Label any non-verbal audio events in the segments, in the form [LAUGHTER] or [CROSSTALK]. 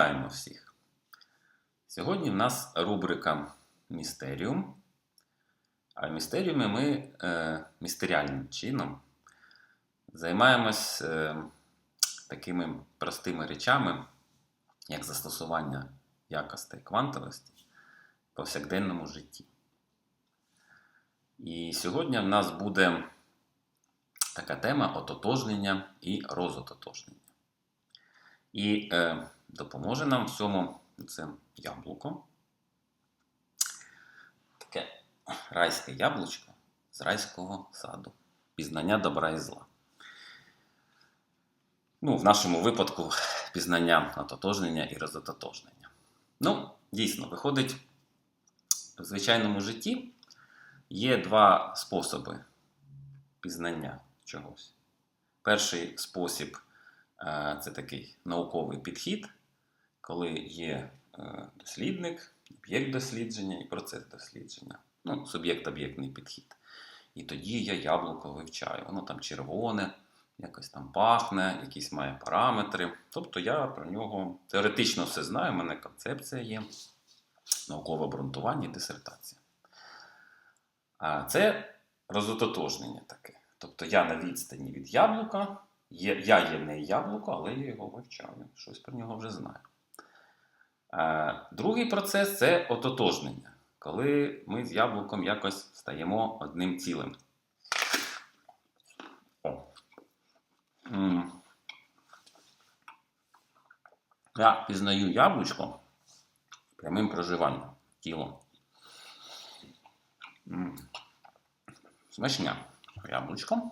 Вітаємо всіх! Сьогодні в нас рубрика Містеріум. А в містеріумі ми е, містеріальним чином займаємось е, такими простими речами, як застосування якостей квантовості в повсякденному житті. І сьогодні в нас буде така тема ототожнення і розототожнення. І е, допоможе нам в цьому це яблуко. Таке райське яблучко з райського саду. Пізнання добра і зла. Ну, в нашому випадку пізнання ототожнення і розототожнення. Ну, дійсно, виходить, в звичайному житті є два способи пізнання чогось. Перший спосіб е, це такий науковий підхід, коли є е, дослідник, об'єкт дослідження і процес дослідження. Ну, суб'єкт-об'єктний підхід. І тоді я яблуко вивчаю. Воно там червоне, якось там пахне, якісь має параметри. Тобто я про нього теоретично все знаю, у мене концепція є, наукове обґрунтування і дисертація. А це розототожнення таке. Тобто я на відстані від яблука, я є не яблуко, але я його вивчаю. Щось про нього вже знаю. А, другий процес це ототожнення, коли ми з яблуком якось стаємо одним цілим. О. Я пізнаю яблучко прямим проживанням тілом. Смачня яблучко.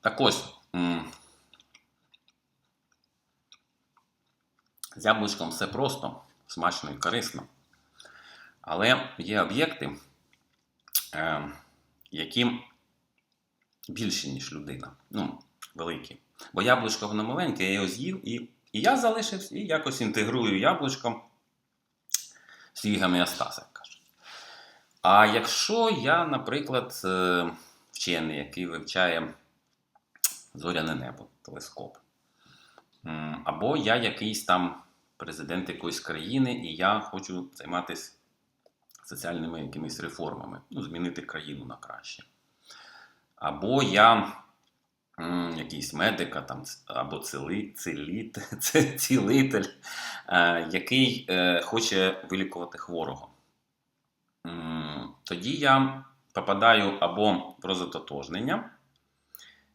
Так ось. м, З яблучком все просто, смачно і корисно. Але є об'єкти, е, які більші, ніж людина. Ну, великі. Бо яблучко воно маленьке, я його з'їв, і, і я залишився, і якось інтегрую яблучко свій гомеостаз, як кажуть. А якщо я, наприклад, е, вчений, який вивчає зоряне небо, телескоп, або я якийсь там президент якоїсь країни, і я хочу займатися соціальними якимись реформами, ну, змінити країну на краще. Або я м, якийсь медик, а там, або цили, циліт, [LAUGHS] цілитель, е, який е, хоче вилікувати хворого. Тоді я попадаю або в розототожнення,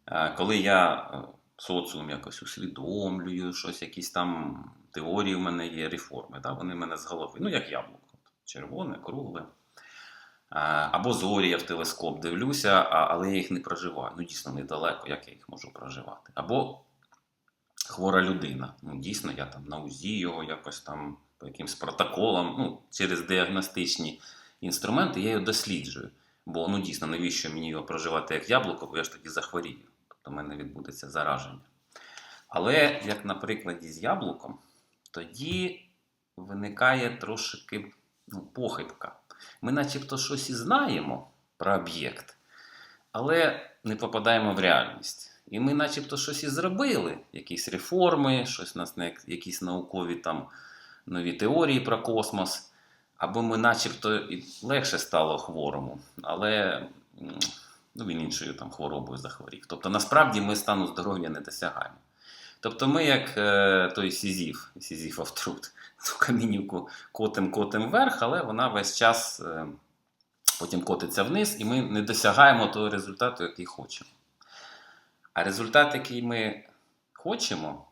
е, коли я соціум якось усвідомлюю, щось, якісь там теорії в мене є, реформи, да? вони в мене з голови, ну як яблуко, червоне, кругле. Або зорі я в телескоп дивлюся, але я їх не проживаю. Ну, дійсно, недалеко, як я їх можу проживати. Або хвора людина. Ну, дійсно, я там на УЗІ його якось там по якимсь протоколам, ну, через діагностичні інструменти я його досліджую. Бо ну дійсно, навіщо мені його проживати як яблуко, бо я ж тоді захворію. Тобто в мене відбудеться зараження. Але як на прикладі з яблуком, тоді виникає трошки ну, похибка. Ми начебто щось і знаємо про об'єкт, але не попадаємо в реальність. І ми начебто щось і зробили, якісь реформи, щось у нас на якісь наукові там нові теорії про космос. Або ми начебто і легше стало хворому, але ну, він іншою там хворобою захворів. Тобто насправді ми стану здоров'я не досягаємо. Тобто ми, як е, той Сізіф, Сізіфов труд, [LAUGHS] ту камінівку котим котим вверх, але вона весь час е, потім котиться вниз, і ми не досягаємо того результату, який хочемо. А результат, який ми хочемо,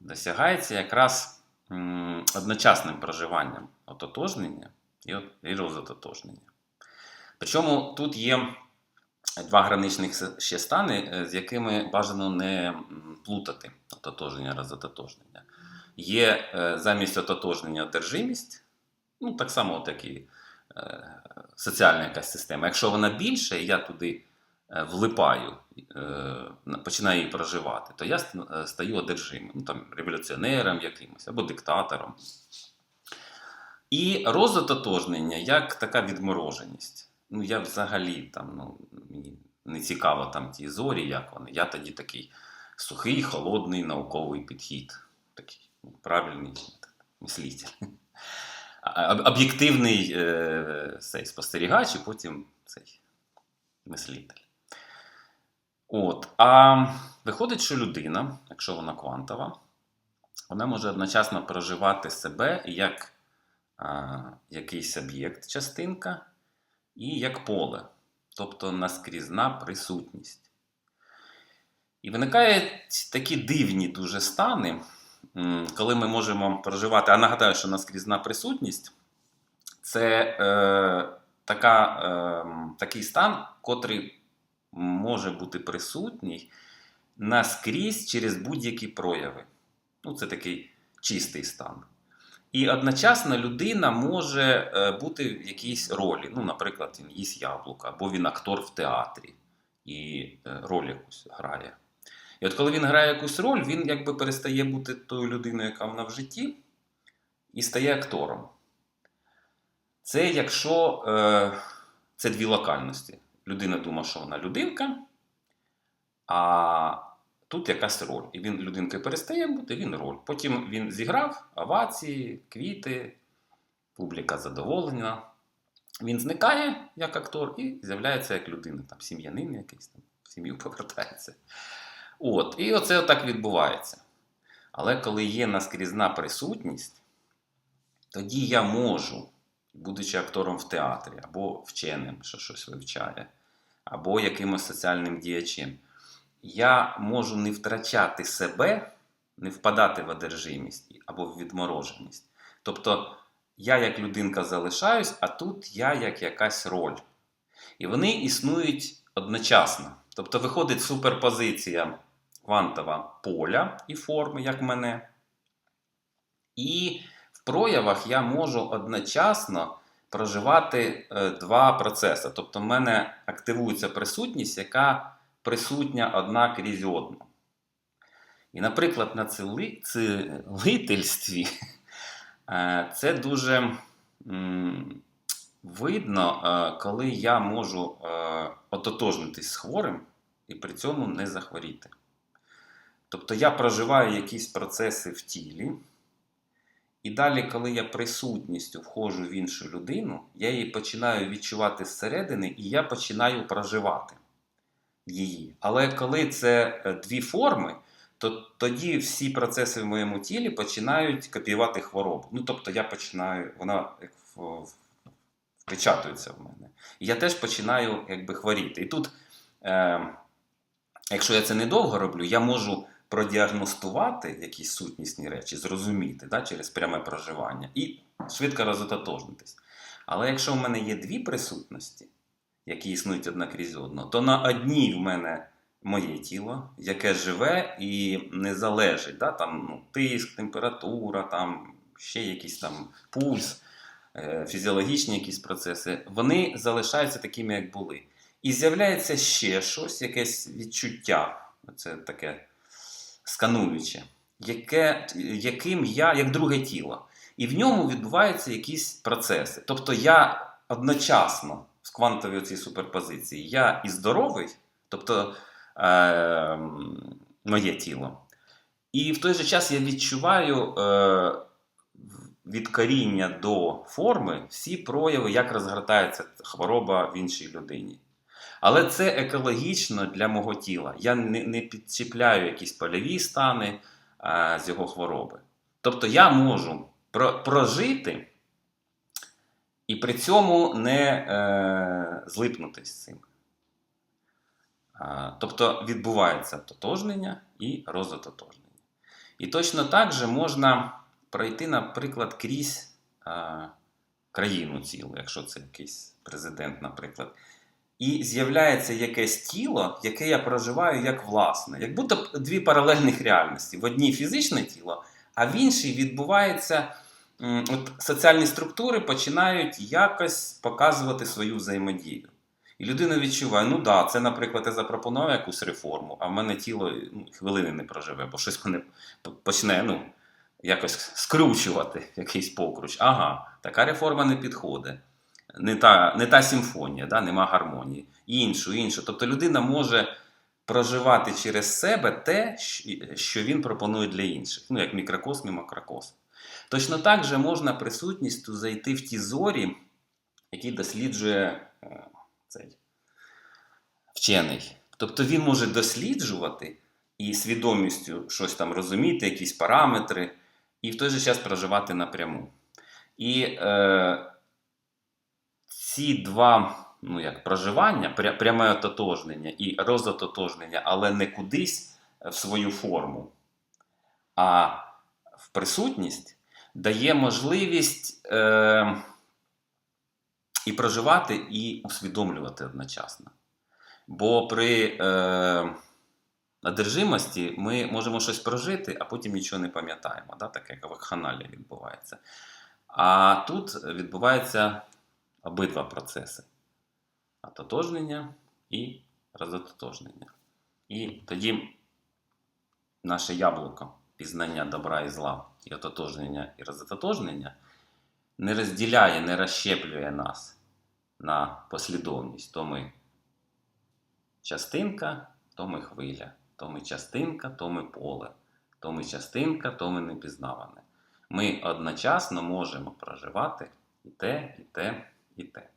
досягається якраз одночасним проживанням ототожнення і, от- і розототожнення. Причому тут є два граничних ще стани, е, з якими бажано не плутати ототожнення, розототожнення. Є е, замість ототожнення одержимість, ну так само от як і е, соціальна якась система. Якщо вона більша, і я туди влипаю, починаю її проживати, то я стаю одержимим, ну, там, революціонером якимось або диктатором. І розототожнення як така відмороженість. Ну, я взагалі там, ну, мені не цікаво там ті зорі, як вони. Я тоді такий сухий, холодний науковий підхід. Такий ну, правильний мислитель. Об'єктивний е, цей спостерігач, і потім цей мислитель. От. А виходить, що людина, якщо вона квантова, вона може одночасно проживати себе як якийсь об'єкт, частинка, і як поле, тобто наскрізна присутність. І виникають такі дивні дуже стани, коли ми можемо проживати. А нагадаю, що наскрізна присутність це е, така, е, такий стан, котрий може бути присутній наскрізь через будь-які прояви. Ну, це такий чистий стан. І одночасно людина може е, бути в якійсь ролі. Ну, наприклад, він їсть яблука, або він актор в театрі і е, роль якусь грає. І от коли він грає якусь роль, він якби перестає бути тою людиною, яка вона в житті, і стає актором. Це якщо е, це дві локальності. Людина думає, що вона людинка, а тут якась роль. І він людинкою перестає бути, він роль. Потім він зіграв овації, квіти, публіка задоволена. Він зникає як актор і з'являється як людина, там сім'янин якийсь там, в сім'ю повертається. От, і оце отак відбувається. Але коли є наскрізна присутність, тоді я можу, будучи актором в театрі, або вченим, що щось вивчає, або якимось соціальним діячем, я можу не втрачати себе, не впадати в одержимість або в відмороженість. Тобто я як людинка залишаюсь, а тут я як якась роль. І вони існують одночасно. Тобто виходить суперпозиція квантова поля і форми, як мене. І в проявах я можу одночасно проживати е, два процеси. Тобто, в мене активується присутність, яка присутня одна крізь одну. І, наприклад, на цілительстві е, це дуже видно, е, коли я можу е, ототожнитись з хворим і при цьому не захворіти. Тобто я проживаю якісь процеси в тілі, і далі, коли я присутністю входжу в іншу людину, я її починаю відчувати зсередини, і я починаю проживати її. Але коли це е, дві форми, то тоді всі процеси в моєму тілі починають копіювати хворобу. Ну, тобто я починаю, вона як впечатується в мене. І я теж починаю якби хворіти. І тут, е, якщо я це недовго роблю, я можу продіагностувати якісь сутнісні речі, зрозуміти да, через пряме проживання і швидко розототожнитись. Але якщо в мене є дві присутності, які існують одна крізь одну, то на одній в мене моє тіло, яке живе і не залежить. Да? Там, ну, тиск, температура, там, ще якийсь там пульс, е, фізіологічні якісь процеси, вони залишаються такими, як були. І з'являється ще щось, якесь відчуття, це таке скануюче, яке, яким я, як друге тіло. І в ньому відбуваються якісь процеси. Тобто я одночасно з квантової цієї суперпозиції, я і здоровий, тобто е, моє тіло. І в той же час я відчуваю е, від коріння до форми всі прояви, як розгортається хвороба в іншій людині. Але це екологічно для мого тіла. Я не, не підчіпляю якісь польові стани а, з його хвороби. Тобто я можу про, прожити і при цьому не е, злипнути з цим. Тобто відбувається тотожнення і розототожнення. І точно так же можна пройти, наприклад, крізь а, країну цілу, якщо це якийсь президент, наприклад. І з'являється якесь тіло, яке я проживаю як власне, як будто дві паралельних реальності. В одній фізичне тіло, а в іншій відбувається от соціальні структури починають якось показувати свою взаємодію. І людина відчуває, ну да, це, наприклад, я запропонував якусь реформу, а в мене тіло ну, хвилини не проживе, бо щось мене почне ну, якось скручувати, якийсь покруч. Ага, така реформа не підходить не та, не та симфонія, да, нема гармонії. Іншу, іншу. Тобто людина може проживати через себе те, що він пропонує для інших, ну як мікрокосм і макрокосм. Точно так же можна присутністю зайти в ті зорі, які досліджує е, цей вчений. Тобто він може досліджувати і свідомістю щось там розуміти, якісь параметри, і в той же час проживати напряму. І е, ці два ну, як, проживання, пряме ототожнення і розототожнення, але не кудись в свою форму, а в присутність дає можливість е, і проживати, і усвідомлювати одночасно. Бо при е, одержимості ми можемо щось прожити, а потім нічого не пам'ятаємо. Да? Таке як в вакханалії відбувається. А тут відбуваються обидва процеси: ототожнення і розототожнення. І тоді наше яблуко пізнання добра і зла, і ототожнення, і розототожнення не розділяє, не розщеплює нас на послідовність. То ми частинка, то ми хвиля, то ми частинка, то ми поле, то ми частинка, то ми непізнаване. Ми одночасно можемо проживати і те, і те, і те.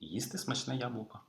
І їсти смачне яблуко.